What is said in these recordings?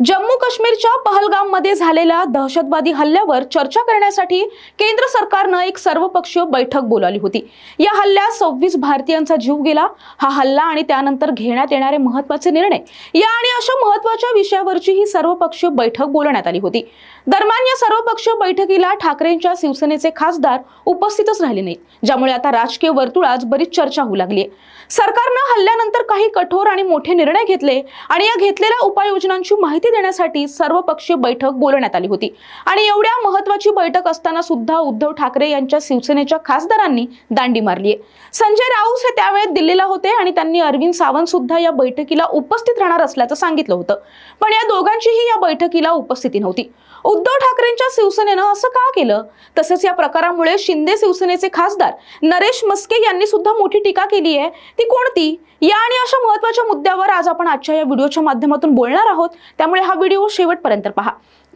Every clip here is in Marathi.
जम्मू काश्मीरच्या पहलगाममध्ये झालेल्या दहशतवादी हल्ल्यावर चर्चा करण्यासाठी केंद्र सरकारनं एक सर्वपक्षीय बैठक बोलावली होती. या हल्ल्यात सव्वीस भारतीयांचा जीव गेला. हा हल्ला आणि त्यानंतर घेण्यात येणारे महत्त्वाचे निर्णय या आणि अशा महत्त्वाच्या विषयावरची ही सर्वपक्षीय बैठक बोलवण्यात आली होती. दरम्यान या सर्वपक्षीय बैठकीला ठाकरेंच्या शिवसेनेचे खासदार उपस्थितच राहिले नाहीत ज्यामुळे आता राजकीय वर्तुळात बरीच चर्चा होऊ लागली सरकारनं हल्ल्यानंतर काही कठोर आणि मोठे निर्णय घेतले आणि या घेतलेल्या उपाययोजनांची माहिती माहिती देण्यासाठी सर्वपक्षीय बैठक बोलवण्यात आली होती. आणि एवढ्या महत्वाची बैठक असताना सुद्धा उद्धव ठाकरे यांच्या शिवसेनेच्या खासदारांनी दांडी मारली आहे संजय राऊत हे त्यावेळेस दिल्लीला होते आणि त्यांनी अरविंद सावंत सुद्धा या बैठकीला उपस्थित राहणार असल्याचं सांगितलं होतं. पण या दोघांचीही या बैठकीला उपस्थिती नव्हती. उद्धव ठाकरेंच्या शिवसेनेनं असं का केलं? तसेच या प्रकारामुळे शिंदे शिवसेनेचे खासदार नरेश मस्के यांनी सुद्धा मोठी टीका केली आहे ती कोणती? या आणि अशा महत्त्वाच्या मुद्द्यावर आज आपण आजच्या या व्हिडिओच्या माध्यमातून बोलणार आहोत. त्यामुळे हा व्हिडिओ शेवटपर्यंत पहा.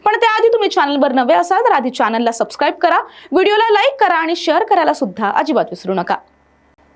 पण त्याआधी तुम्ही चॅनलवर नवे असाल तर आधी चॅनलला सबस्क्राईब करा. व्हिडिओला लाईक करा आणि शेअर करायला सुद्धा अजिबात विसरू नका.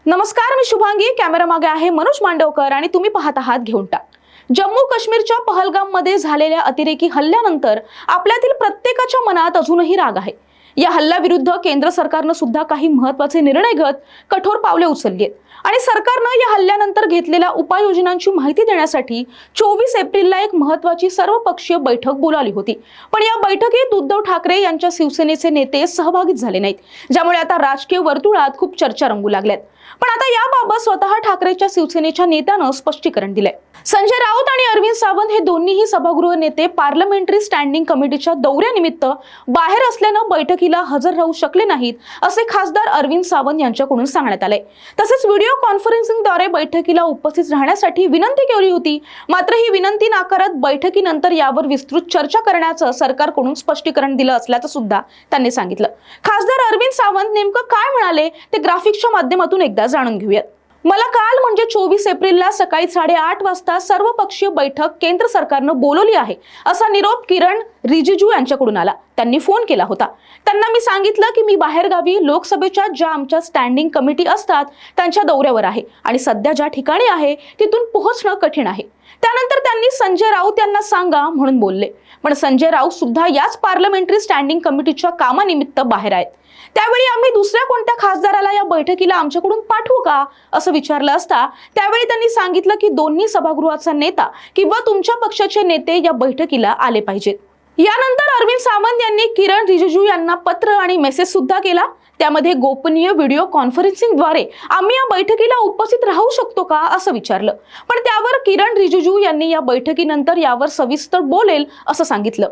नमस्कार मी शुभांगी. कॅमेरा मागे आहे मनोज मांडवकर आणि तुम्ही पाहत आहात घेऊन टाक. जम्मू काश्मीरच्या पहलगाममध्ये झालेल्या अतिरेकी हल्ल्यानंतर आपल्यातील प्रत्येकाच्या मनात अजूनही राग आहे. या हल्ल्याविरुद्ध केंद्र सरकारनं सुद्धा काही महत्त्वाचे निर्णय घेत कठोर पावले उचलली आहेत आणि सरकारनं या हल्ल्यानंतर घेतलेल्या उपाययोजनांची माहिती देण्यासाठी चोवीस एप्रिलला एक महत्वाची सर्वपक्षीय बैठक बोलावली होती. पण या बैठकीत उद्धव ठाकरे यांच्या शिवसेनेचे नेते सहभागी झाले नाहीत ज्यामुळे आता राजकीय वर्तुळात खूप चर्चा रंगू लागल्यात. पण आता याबाबत स्वतः ठाकरेच्या शिवसेनेच्या नेत्यानं स्पष्टीकरण दिलंय. संजय राऊत आणि अरविंद सावंत हे दोन्हीही सभागृह नेते पार्लमेंटरी स्टँडिंग कमिटीच्या दौऱ्यानिमित्त बाहेर असल्यानं बैठकी बैठकीला हजर राहू शकले नाहीत असे खासदार अरविंद सावंत यांच्याकडून सांगण्यात आले. तसेच व्हिडिओ कॉन्फरन्सिंगद्वारे बैठकीला उपस्थित राहण्यासाठी विनंती केली होती. मात्र ही विनंती नाकारत बैठकीनंतर यावर विस्तृत चर्चा करण्याचं सरकारकडून स्पष्टीकरण दिलं असल्याचं सुद्धा त्यांनी सांगितलं. खासदार अरविंद सावंत नेमकं काय म्हणाले ते ग्राफिक्सच्या माध्यमातून एकदा जाणून घेऊयात. मला काल म्हणजे चोवीस एप्रिलला सकाळी साडेआठ वाजता सर्वपक्षीय बैठक केंद्र सरकारनं बोलवली आहे असा निरोप किरण रिजिजू यांच्याकडून आला. त्यांनी फोन केला होता. त्यांना मी सांगितलं की मी बाहेरगावी लोकसभेच्या ज्या आमच्या स्टँडिंग कमिटी असतात त्यांच्या दौऱ्यावर आहे आणि सध्या ज्या ठिकाणी आहे तिथून पोहोचणं कठीण आहे. त्यानंतर त्यांनी संजय राऊत यांना सांगा म्हणून बोलले. पण संजय राऊत सुद्धा याच पार्लमेंटरी स्टँडिंग कमिटीच्या कामानिमित्त बाहेर आहेत. त्यावेळी आम्ही दुसऱ्या कोणत्या खासदाराला या बैठकीला आमच्याकडून पाठवू का असं विचारलं असता त्यावेळी त्यांनी सांगितलं की दोन्ही सभागृहाचा नेता किंवा तुमच्या पक्षाचे नेते या बैठकीला आले पाहिजेत. यानंतर अरविंद सावंत यांनी किरण रिजिजू यांना पत्र आणि मेसेज सुद्धा केला. त्यामध्ये गोपनीय व्हिडिओ कॉन्फरन्सिंगद्वारे आम्ही या बैठकीला उपस्थित राहू शकतो का असं विचारलं. पण त्यावर किरण रिजिजू यांनी या बैठकीनंतर यावर सविस्तर बोलेल असं सांगितलं.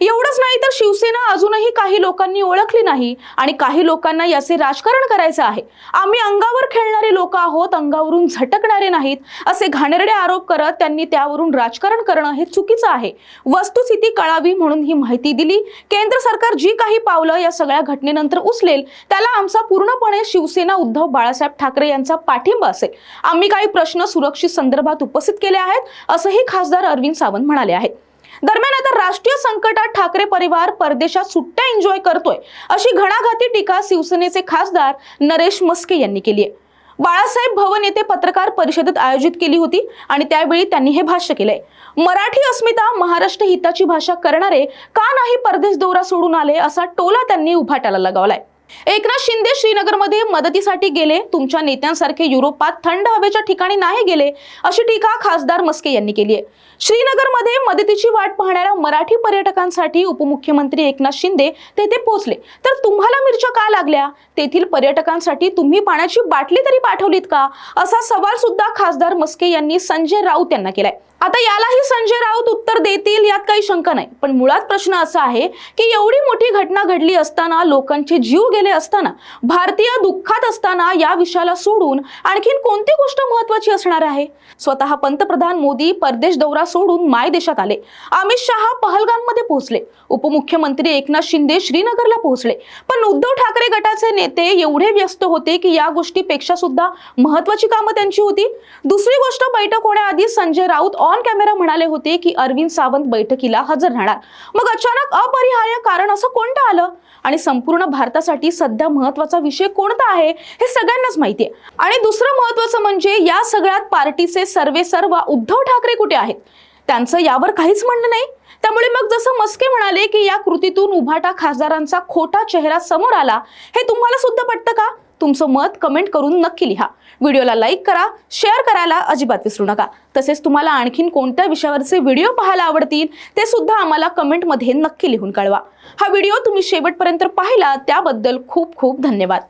एवढंच नाही तर शिवसेना अजूनही काही लोकांनी ओळखली नाही आणि काही लोकांना याचे राजकारण करायचं आहे. आम्ही अंगावर खेळणारे लोक आहोत अंगावरून झटकणारे नाहीत असे घाणेरडे आरोप करत त्यांनी त्यावरून राजकारण करणं हे चुकीचं आहे. वस्तुस्थिती कळावी म्हणून ही माहिती दिली. केंद्र सरकार जी काही पावलं या सगळ्या घटनेनंतर उचलेल त्याला आमचा पूर्णपणे शिवसेना उद्धव बाळासाहेब ठाकरे यांचा पाठिंबा असेल. आम्ही काही प्रश्न सुरक्षित संदर्भात उपस्थित केले आहेत असंही खासदार अरविंद सावंत म्हणाले आहेत. दरम्यान आता राष्ट्रीय संकटात ठाकरे परिवार परदेशात सुट्ट्या एन्जॉय करतोय. अशी घणाघाती टीका शिवसेनेचे खासदार नरेश मस्के यांनी केली आहे. बाळासाहेब भवन येथे पत्रकार परिषदेत आयोजित केली होती आणि त्यावेळी त्यांनी हे भाष्य केलंय. मराठी अस्मिता महाराष्ट्र हिताची भाषा करणारे का नाही परदेश दौरा सोडून आले असा टोला त्यांनी उभाटाला लगावलाय. एकनाथ शिंदे श्रीनगरमध्ये मदतीसाठी गेले. तुमच्या नेत्यांसारखे युरोपात थंड हवेच्या ठिकाणी नाही गेले अशी टीका खासदार मस्के यांनी केली आहे. श्रीनगरमध्ये मदतीची वाट पाहणाऱ्या मराठी पर्यटकांसाठी उपमुख्यमंत्री एकनाथ शिंदे तेथे पोहोचले. तर तुम्हाला मिरच्या का लागल्या? तेथील पर्यटकांसाठी तुम्ही पाण्याची बाटली तरी पाठवलीत का? असा सवाल सुद्धा खासदार मस्के यांनी संजय राऊत यांना केलाय. आता यालाही संजय राऊत उत्तर देतील यात काही शंका नाही. पण मुळात प्रश्न असा आहे की एवढी मोठी घटना घडली असताना लोकांचे जीव गेले असताना भारतीय दुःखात असताना या विषयाला सोडून आणखीन कोणती गोष्ट महत्वाची असणार आहे? स्वतः पंतप्रधान मोदी परदेश दौरा सोडून माय देशात आले. अमित शहा पहलगाममध्ये पोहोचले. उपमुख्यमंत्री एकनाथ शिंदे श्रीनगरला पोहोचले. पण उद्धव ठाकरे गटाचे नेते एवढे व्यस्त होते की या गोष्टीपेक्षा सुद्धा महत्वाची कामं त्यांची होती. दुसरी गोष्ट बैठक होण्याआधी संजय राऊत ऑन कॅमेरा म्हणाले होते की अरविंद सावंत बैठकीला हजर राहणार. मग अचानक अपरिहार्य कारण असं कोणतं आलं? आणि संपूर्ण भारतासाठी सध्या महत्त्वाचा विषय कोणता आहे हे सगळ्यांनाच माहिती आहे आणि दुसरं महत्वाचं म्हणजे या सगळ्यात पार्टीचे सर्वे सर्व उद्धव ठाकरे कुठे आहेत? त्यांचं यावर काहीच म्हणणं नाही. त्यामुळे मग जसं मस्के म्हणाले की या कृतीतून उभाटा खासदारांचा खोटा चेहरा समोर आला हे तुम्हाला सुद्धा पटतं का? तुमचं मत कमेंट करून नक्की लिहा. व्हिडिओला लाईक करा शेअर करायला अजिबात विसरू नका. तसेच तुम्हाला आणखीन कोणत्या विषयावरचे व्हिडिओ पाहायला आवडतील ते सुद्धा आम्हाला कमेंटमध्ये नक्की लिहून कळवा. हा व्हिडिओ तुम्ही शेवटपर्यंत पाहिला त्याबद्दल खूप खूप धन्यवाद.